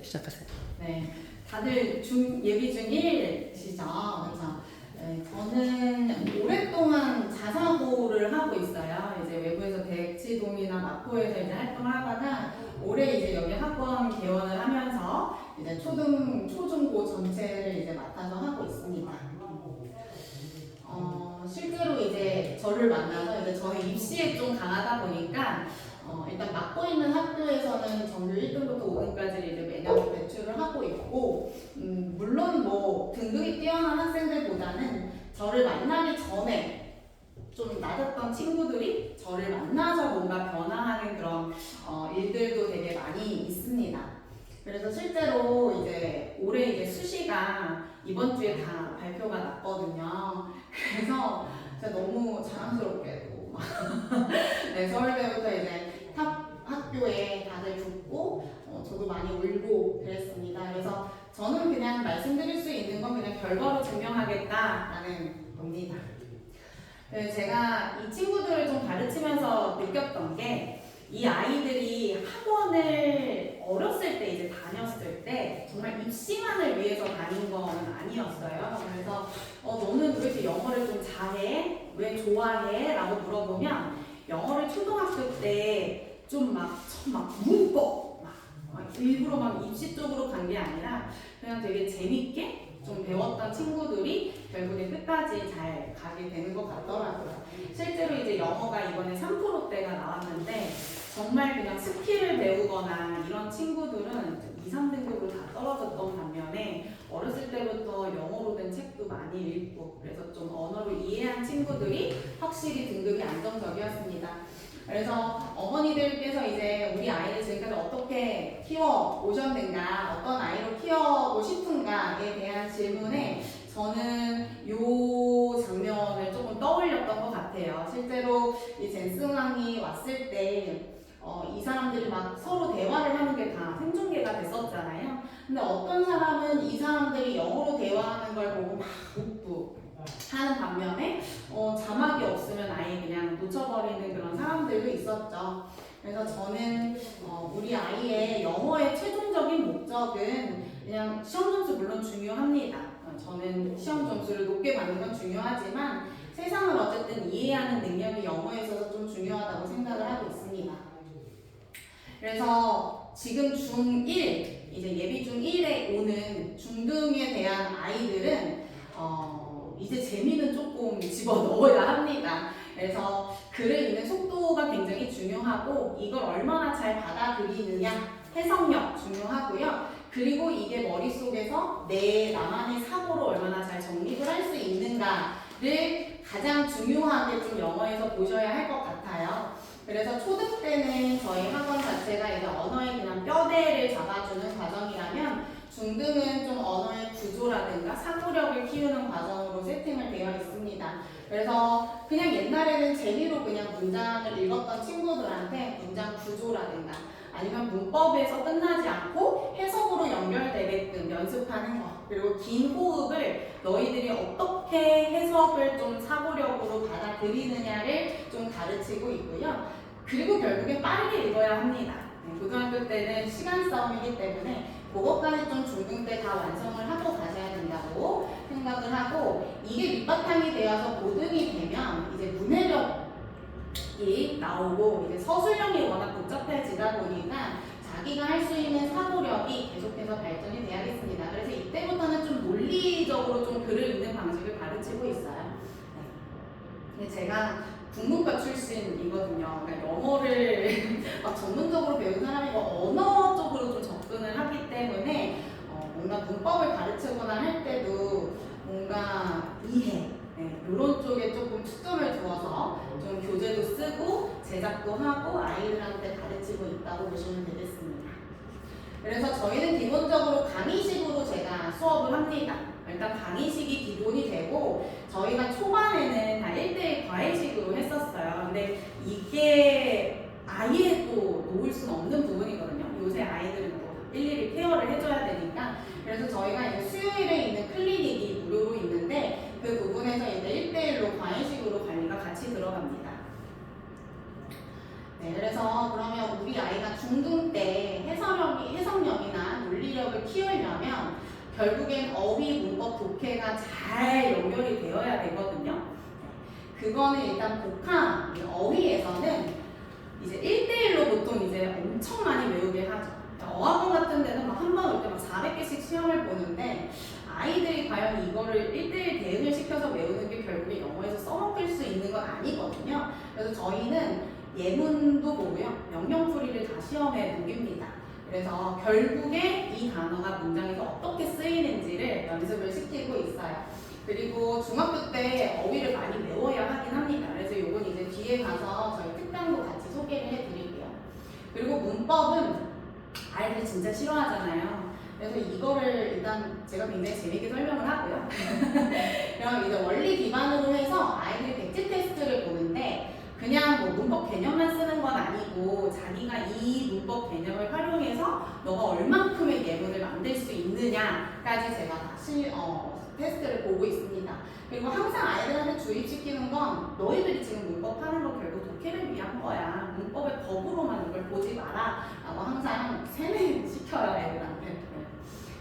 시작하세요. 네, 다들 중 예비 중 1이시죠? 그렇죠. 네, 저는 오랫동안 자사고를 하고 있어요. 이제 외부에서 대치동이나 마포에서 이제 활동을 하다가 올해 이제 여기 학원 개원을 하면서 이제 초등 초중고 전체를 이제 맡아서 하고 있습니다. 어, 실제로 이제 저를 만나서 이제 저는 입시에 좀 강하다 보니까 어, 일단 맡고 있는 학교에서는 정규 1등부터 5등까지를 이제 매년 배출을 하고 있고, 음, 물론 뭐 등급이 뛰어난 학생들보다는 저를 만나기 전에 좀 낮았던 친구들이 저를 만나서 뭔가 변화하는 그런 어, 일들도 되게 많이 있습니다. 그래서 실제로 이제 올해 이제 수시가 이번 주에 다 발표가 났거든요. 그래서 제가 너무 자랑스럽게도 네, 서울대부터 이제 탑 학교에 저도 많이 울고 그랬습니다. 그래서 저는 그냥 말씀드릴 수 있는 건 그냥 결과로 증명하겠다라는 겁니다. 네, 제가 이 친구들을 좀 가르치면서 느꼈던 게 이 아이들이 학원을 어렸을 때 이제 다녔을 때 정말 입시만을 위해서 다닌 건 아니었어요. 그래서 어, 너는 왜 이렇게 영어를 좀 잘해? 왜 좋아해? 라고 물어보면 영어를 초등학교 때 좀막막 문법 막, 막 일부러 막 입시 쪽으로 간 게 아니라 그냥 되게 재밌게 좀 배웠던 친구들이 결국에 끝까지 잘 가게 되는 것 같더라고요. 실제로 이제 영어가 이번에 3%대가 나왔는데 정말 그냥 스킬을 배우거나 이런 친구들은 2, 3등급으로 다 떨어졌던 반면에 어렸을 때부터 영어로 된 책도 많이 읽고 그래서 좀 언어를 이해한 친구들이 확실히 등급이 안정적이었습니다. 그래서 어머니들께서 이제 우리 아이를 지금까지 어떻게 키워 오셨는가, 어떤 아이로 키워고 싶은가에 대한 질문에 저는 요 장면을 조금 떠올렸던 것 같아요. 실제로 이 젠승왕이 왔을 때 어, 이 사람들이 막 서로 대화를 하는 게 다 생중계가 됐었잖아요. 근데 어떤 사람은 이 사람들이 영어로 대화하는 걸 보고 막 웃고 하는 반면에 어, 자막이 없으면 아예 그냥 사람들도 있었죠. 그래서 저는 어, 우리 아이의 영어의 최종적인 목적은 그냥 시험 점수 물론 중요합니다. 어, 저는 시험 점수를 높게 받는 건 중요하지만 세상을 어쨌든 이해하는 능력이 영어에 있어서 좀 중요하다고 생각을 하고 있습니다. 그래서 지금 중1 이제 예비 중1에 오는 중등에 대한 아이들은 어, 이제 재미는 조금 집어 넣어야 합니다. 그래서 글을 읽는 속도가 굉장히 중요하고 이걸 얼마나 잘 받아들이느냐 해석력 중요하고요. 그리고 이게 머릿속에서 내 나만의 사고로 얼마나 잘 정립을 할 수 있는가를 가장 중요하게 좀 영어에서 보셔야 할 것 같아요. 그래서 초등 때는 저희 학원 자체가 이제 언어의 그냥 뼈대를 잡아주는 과정이라면 중등은 좀 언어의 구조라든가 사고력을 키우는 과정으로 세팅을 되어 있습니다. 그래서 그냥 옛날에는 재미로 그냥 문장을 읽었던 친구들한테 문장 구조라든가 아니면 문법에서 끝나지 않고 해석으로 연결되게끔 연습하는 것 그리고 긴 호흡을 너희들이 어떻게 해석을 좀 사고력으로 받아들이느냐를 좀 가르치고 있고요. 그리고 결국에 빠르게 읽어야 합니다. 네, 고등학교 때는 시간 싸움이기 때문에 그것까지 좀 중등 때 다 완성을 하고 가셔야 된다고 생각을 하고 이게 밑바탕이 되어서 고등이 되면 이제 문해력이 나오고 이제 서술형이 워낙 복잡해지다 보니까 자기가 할 수 있는 사고력이 계속해서 발전이 돼야겠습니다. 그래서 이때부터는 좀 논리적으로 좀 글을 읽는 방식을 가르치고 있어요. 네. 제가 국문과 출신이거든요. 그러니까 영어를 막 전문적으로 배운 사람이고 언어 쪽으로 좀 접근을 하기 때문에 어, 뭔가 문법을 가르치거나 할 때도 뭔가 이해 네, 이런 쪽에 조금 초점을 두어서 좀 교재도 쓰고 제작도 하고 아이들한테 가르치고 있다고 보시면 되겠습니다. 그래서 저희는 기본적으로 강의식으로 제가 수업을 합니다. 일단 강의식이 기본이 되고 저희가 초반에는 다 1대1 과외식으로 했었어요. 근데 이게 아예 또 놓을 수는 없는 부분이거든요. 요새 아이들은 또 일일이 케어를 해줘야 되니까. 그래서 저희가 이제 수요일에 있는 클리닉이 무료로 있는데 그 부분에서 이제 1대1로 과외식으로 관리가 같이 들어갑니다. 네, 그래서 그러면 우리 아이가 중등 때 해석력이, 해석력이나 논리 키우려면 결국엔 어휘, 문법, 독해가 잘 연결이 되어야 되거든요. 그거는 일단 복합, 이 어휘에서는 이제 1대1로 보통 이제 엄청 많이 외우게 하죠. 어학원 같은 데는 막 한 번 올 때 막 400개씩 시험을 보는데 아이들이 과연 이거를 1대1 대응을 시켜서 외우는 게 결국에 영어에서 써먹을 수 있는 건 아니거든요. 그래서 저희는 예문도 보고요. 명령풀이를 다 시험에 녹입니다. 그래서 결국에 이 단어가 문장에서 어떻게 쓰이는지를 연습을 시키고 있어요. 그리고 중학교 때 어휘를 많이 외워야 하긴 합니다. 그래서 이건 이제 뒤에 가서 저희 특강도 같이 소개를 해드릴게요. 그리고 문법은 아이들이 진짜 싫어하잖아요. 그래서 이거를 일단 제가 굉장히 재밌게 설명을 하고요. 그럼 이제 원리 기반으로 해서 아이들이 백지 테스트를 보는데 그냥 뭐 문법 개념만 쓰는 건 아니고 자기가 이 문법 개념을 활용해서 너가 얼만큼의 예문을 만들 수 있느냐까지 제가 다시 어, 테스트를 보고 있습니다. 그리고 항상 아이들한테 주입시키는 건 너희들이 지금 문법 하는 거 결국 독해를 위한 거야. 문법의 법으로만 이걸 보지 마라. 라고 항상 세뇌시켜요, 애들한테. 네.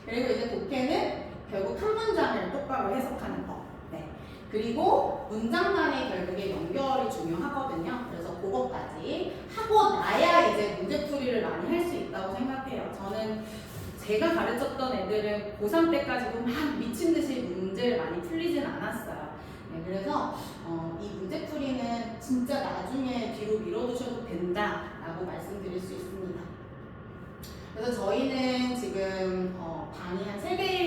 그리고 이제 독해는 결국 한 문장을 똑바로 해석하는 거. 네. 그리고 문장 간의 결국에 연결이 중요하거든요. 그래서 그것까지 하고 나야 이제 문제풀이를 많이 할 수 있다고 생각해요. 저는 제가 가르쳤던 애들은 고3 때까지도 막 미친 듯이 문제를 많이 풀리진 않았어요. 네, 그래서 어, 이 문제풀이는 진짜 나중에 뒤로 밀어두셔도 된다라고 말씀드릴 수 있습니다. 그래서 저희는 지금 어, 반이 한 3개 정도로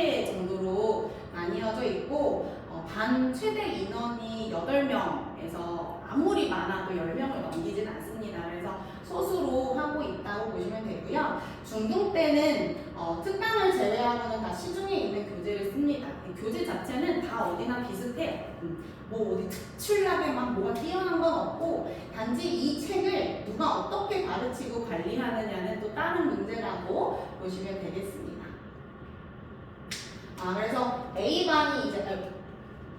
나뉘어져 있고 어, 반 최대 인원이 8명에서 아무리 많아도 10명을 넘기진 않습니다. 그래서 소수로 하고 있다고 보시면 되고요. 중등 때는 어, 특강을 제외하고는 다 시중에 있는 교재를 씁니다. 이 교재 자체는 다 어디나 비슷해요. 음, 뭐 어디 특출나게 막 뭐가 뛰어난 건 없고 단지 이 책을 누가 어떻게 가르치고 관리하느냐는 또 다른 문제라고 보시면 되겠습니다. 아 그래서 A 반이 이제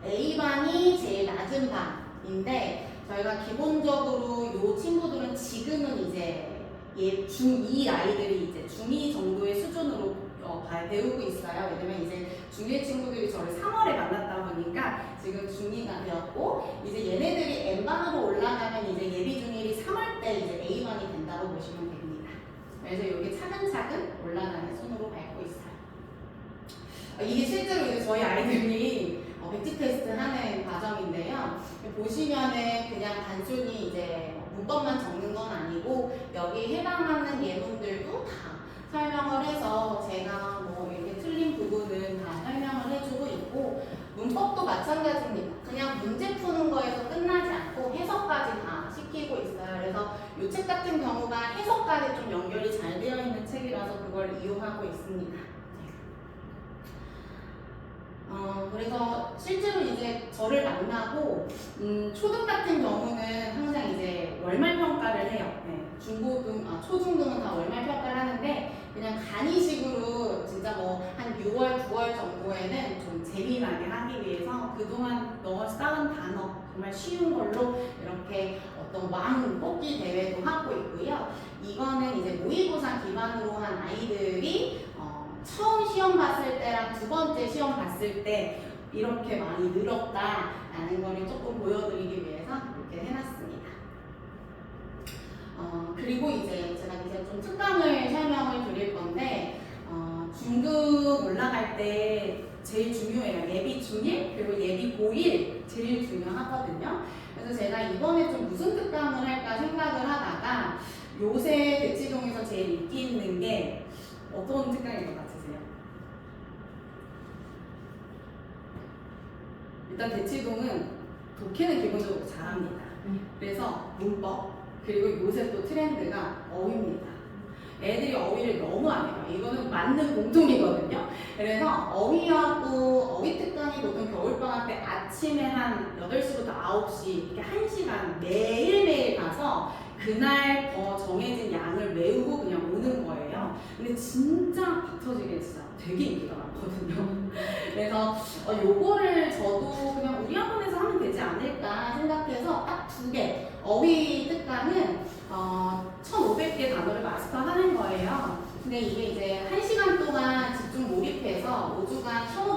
A 반이 제일 낮은 반인데 저희가 기본적으로 이 친구들은 지금은 이제 예, 중2 아이들이 이제 중2 정도의 수준으로 어, 봐- 배우고 있어요. 왜냐면 이제 중1 친구들이 저를 3월에 만났다 보니까 지금 중2가 되었고 이제 얘네들이 N반으로 올라가면 이제 예비 중1이 3월 때 이제 A반이 된다고 보시면 됩니다. 그래서 이게 차근차근 올라가는 순으로 밟고 있어요. 어, 이게 실제로 이제 저희 아이들이 어, 백지 테스트 하는 과정인데요. 보시면은 그냥 단순히 이제 문법만 적는 건 아니고 여기 해당하는 예문들도 다 설명을 해서 제가 뭐 이렇게 틀린 부분은 다 설명을 해주고 있고 문법도 마찬가지입니다. 그냥 문제 푸는 거에서 끝나지 않고 해석까지 다 시키고 있어요. 그래서 이 책 같은 경우가 해석까지 좀 연결이 잘 되어 있는 책이라서 그걸 이용하고 있습니다. 어, 그래서 실제로 이제 저를 만나고, 음, 초등 같은 경우는 항상 이제 월말 평가를 해요. 네, 중고등, 아, 초중등은 다 월말 평가를 하는데, 그냥 간이식으로 진짜 뭐 한 6월, 9월 정도에는 좀 재미나게 하기 위해서 그동안 너 쌓은 단어, 정말 쉬운 걸로 이렇게 어떤 왕 뽑기 대회도 하고 있고요. 이거는 이제 모의고사 기반으로 한 아이들이 어, 처음 시험 봤을 때랑 두 번째 시험 봤을 때 이렇게 많이 늘었다라는 거를 조금 보여드리기 위해서 이렇게 해놨습니다. 어, 그리고 이제 제가 이제 좀 특강을 설명을 드릴 건데 어, 중급 올라갈 때 제일 중요해요. 예비 중1 그리고 예비 고1 제일 중요하거든요. 그래서 제가 이번에 좀 무슨 특강을 할까 생각을 하다가 요새 대치동에서 제일 인기 있는 게 어떤 특강인 것 같으세요? 일단 대치동은 독해는 기본적으로 잘합니다. 그래서 문법 그리고 요새 또 트렌드가 어휘입니다. 애들이 어휘를 너무 안 해요. 이거는 맞는 공통이거든요. 그래서 어휘하고 어휘 특강이 보통 겨울방학 때 아침에 한 8시부터 9시 이렇게 1시간 매일매일 가서 그날 더 정해진 양을 외우고 그냥 오는 거예요. 근데 진짜 박터지게 진짜 되게 인기가 많거든요. 그래서 어, 요거를 저도 그냥 우리 학원에서 하면 되지 않을까 생각해서 딱 두 개. 어휘 특강은 어, 1,500개 단어를 마스터하는 거예요. 근데 이게 이제 1시간 동안 집중 몰입해서 5주간 1 5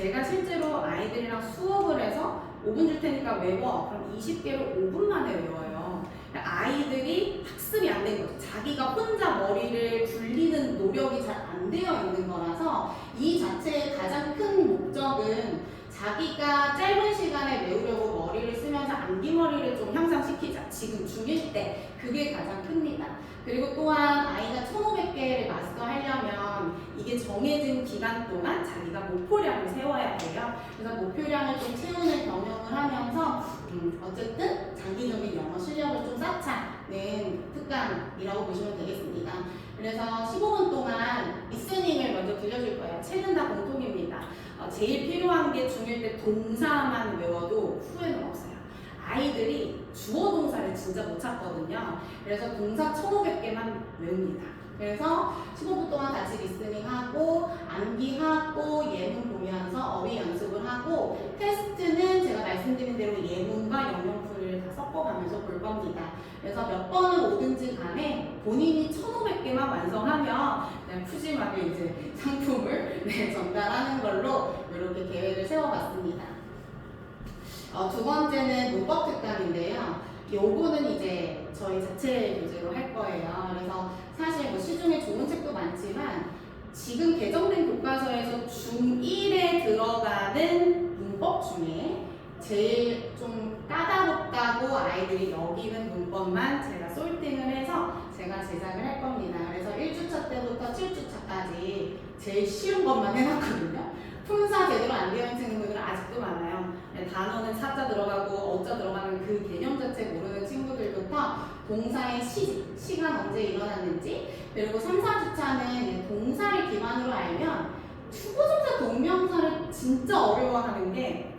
제가 실제로 아이들이랑 수업을 해서 5분 줄 테니까 외워. 그럼 20개를 5분 만에 외워요. 아이들이 학습이 안 된 거죠. 자기가 혼자 머리를 굴리는 노력이 잘 안 되어 있는 거라서 이 자체의 가장 큰 목적은 자기가 짧은 시간에 외우려고 머리를 쓰면서 암기머리를 좀 향상시키자. 지금 중1 때 그게 가장 큽니다. 그리고 또한 아이가 1,500개를 마스터하려면 이게 정해진 기간 동안 자기가 목표량을 세워야 돼요. 그래서 목표량을 좀 채우는 경영을 하면서 음, 어쨌든 장기적인 영어 실력을 좀 쌓자는 특강이라고 보시면 되겠습니다. 그래서 15분 동안 리스닝을 먼저 들려줄 거예요. 책은 다 공통입니다. 어, 제일 필요한 게 중1 때 동사만 외워도 후회는 없어요. 아이들이 주어 동사를 진짜 못 찾거든요. 그래서 동사 1,500개만 외웁니다. 그래서 15분 동안 같이 리스닝 하고 암기하고 예문 보면서 어휘 연습을 하고 테스트는 제가 말씀드린 대로 예문과 영영풀을 다 섞어가면서 볼 겁니다. 그래서 몇 번을 오든지 간에 본인이 1,500개만 완성하면 그냥 푸짐하게 이제 상품을 네, 전달하는 걸로 이렇게 계획을 세워봤습니다. 어, 두 번째는 문법 특강인데요. 요거는 이제 저희 자체 교재로 할 거예요. 그래서 사실 뭐 시중에 좋은 책도 많지만 지금 개정된 교과서에서 중1에 들어가는 문법 중에 제일 좀 까다롭다고 아이들이 여기는 문법만 제가 솔팅을 해서 제가 제작을 할 겁니다. 그래서 1주차 때부터 7주차까지 제일 쉬운 것만 해놨거든요. 품사 제대로 안 되어 있는 친구들은 아직도 많아요. 네, 단어는 사자 들어가고 어자 들어가는 그 개념 자체 모르는 친구들부터 동사의 시, 시간 언제 일어났는지 그리고 3, 4주차는 동사를 기반으로 알면 투부정사 동명사를 진짜 어려워하는 게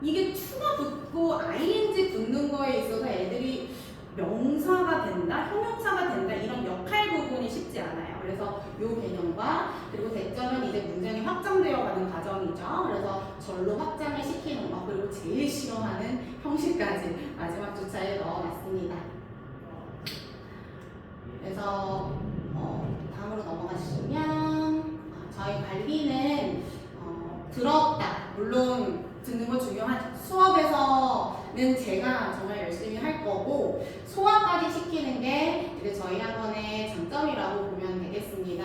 이게 투가 붙고 ing 붙는 거에 있어서 애들이 명사가 된다, 형용사가 된다 이런 역할 부분이 쉽지 않아요. 그래서 요 개념과 그리고 대점은 이제 문장이 확장되어 가는 과정이죠. 그래서 절로 확장을 시키는 제일 싫어하는 형식까지 마지막 주차에 넣어놨습니다. 그래서 어, 다음으로 넘어가시면 아, 저희 관리는 어, 들었다. 물론 듣는 거 중요하죠. 수업에서는 제가 정말 열심히 할 거고 소화까지 시키는 게 이제 저희 학원의 장점이라고 보면 되겠습니다.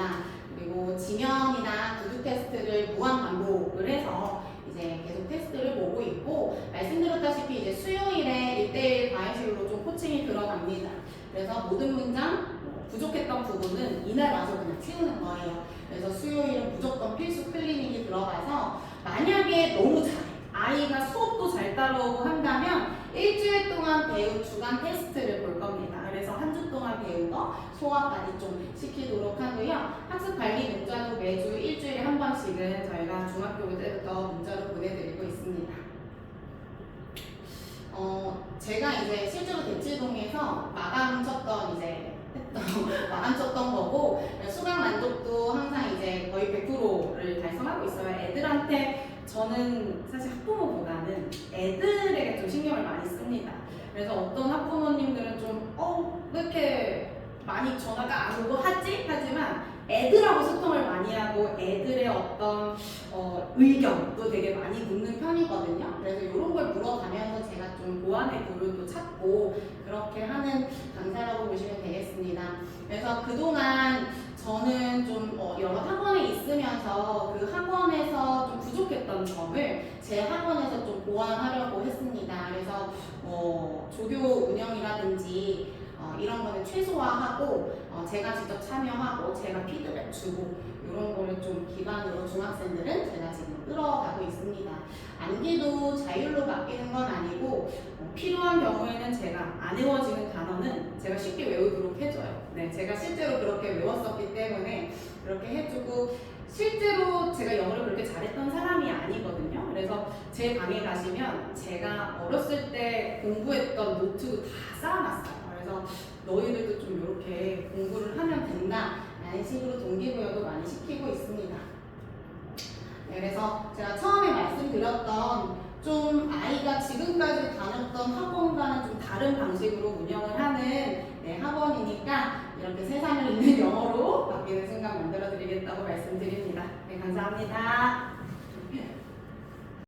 그리고 지면이나 구두 테스트를 무한 반복을 해서 이제 계속 테스트를 보고 있고 말씀드렸다시피 이제 수요일에 1대1 과외식으로 좀 코칭이 들어갑니다. 그래서 모든 문장 뭐 부족했던 부분은 이날 채우는 거예요. 그래서 수요일은 무조건 필수 클리닉이 들어가서 만약에 너무 잘해 아이가 수업도 잘 따라오고 한다면 일주일 동안 배운 주간 테스트를 볼 겁니다. 그래서 한 주 동안 거 소화까지 좀 시키도록 하고요. 학습 관리 문자도 매주 일주일에 한 번씩은 저희가 중학교 때부터 문자로 보내드리고 있습니다. 어, 제가 이제 실제로 대치동에서 마감 쳤던 이제 쳤던 거고 수강 만족도 항상 이제 거의 100%를 달성하고 있어요. 애들한테 저는 사실 학부모보다는 애들에게 좀 신경을 많이 씁니다. 그래서 어떤 학부모님들은 좀, 어, 왜 이렇게 많이 전화가 안 오고 하지? 하지만 애들하고 소통을 많이 하고 애들의 어떤 어, 의견도 되게 많이 묻는 편이거든요. 그래서 이런 걸 물어가면서 제가 좀 보완의 또 찾고 그렇게 하는 강사라고 보시면 되겠습니다. 그래서 그동안 저는 좀 어, 여러 학원에 있으면서 그 학원에서 좀 부족했던 점을 제 학원에서 좀 보완하려고 했습니다. 그래서 뭐 조교 운영이라든지 어, 이런 거는 최소화하고 어, 제가 직접 참여하고 제가 피드백 주고 이런 거를 좀 기반으로 중학생들은 제가 지금 끌어가고 있습니다. 암기도 자율로 바뀌는 건 아니고 어, 필요한 경우에는 제가 안 외워지는 단어는 제가 쉽게 외우도록 해줘요. 네, 제가 실제로 그렇게 외웠었기 때문에 그렇게 해주고 실제로 제가 영어를 그렇게 잘했던 사람이 아니거든요. 그래서 제 방에 가시면 제가 어렸을 때 공부했던 노트도 다 쌓아놨어요. 그래서 너희들도 좀 이렇게 공부를 하면 된다. 라는 식으로 동기부여도 많이 시키고 있습니다. 네, 그래서 제가 처음에 말씀드렸던 좀 아이가 지금까지 다녔던 학원과는 좀 다른 방식으로 운영을 하는 네, 학원이니까 이렇게 세상을 읽는 영어로 되겠다고 말씀드립니다. 네, 감사합니다.